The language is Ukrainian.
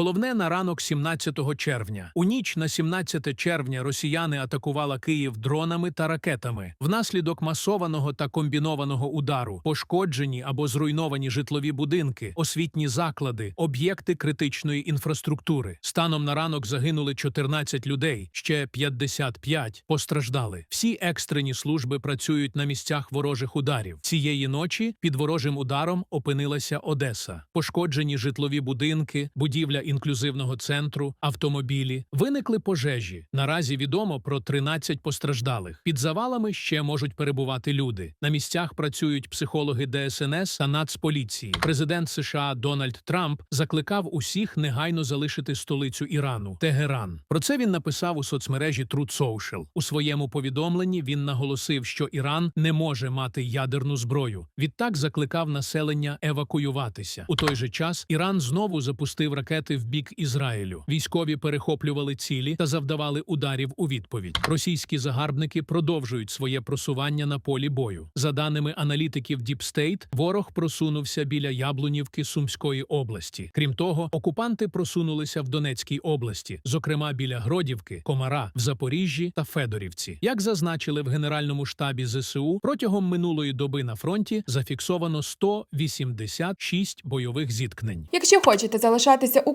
Головне на ранок 17 червня. У ніч на 17 червня росіяни атакували Київ дронами та ракетами. Внаслідок масованого та комбінованого удару пошкоджені або зруйновані житлові будинки, освітні заклади, об'єкти критичної інфраструктури. Станом на ранок загинули 14 людей, ще 55 постраждали. Всі екстрені служби працюють на місцях ворожих ударів. Цієї ночі під ворожим ударом опинилася Одеса. Пошкоджені житлові будинки, будівля інклюзивного центру, автомобілі. Виникли пожежі. Наразі відомо про 13 постраждалих. Під завалами ще можуть перебувати люди. На місцях працюють психологи ДСНС та Нацполіції. Президент США Дональд Трамп закликав усіх негайно залишити столицю Ірану Тегеран. Про це він написав у соцмережі Truth Social. У своєму повідомленні він наголосив, що Іран не може мати ядерну зброю. Відтак закликав населення евакуюватися. У той же час Іран знову запустив ракети в бік Ізраїлю. Військові перехоплювали цілі та завдавали ударів у відповідь. Російські загарбники продовжують своє просування на полі бою. За даними аналітиків State, ворог просунувся біля Яблунівки Сумської області. Крім того, окупанти просунулися в Донецькій області, зокрема біля Гродівки, Комара, в Запоріжжі та Федорівці. Як зазначили в Генеральному штабі ЗСУ, протягом минулої доби на фронті зафіксовано 186 бойових зіткнень. Якщо хочете залишатися у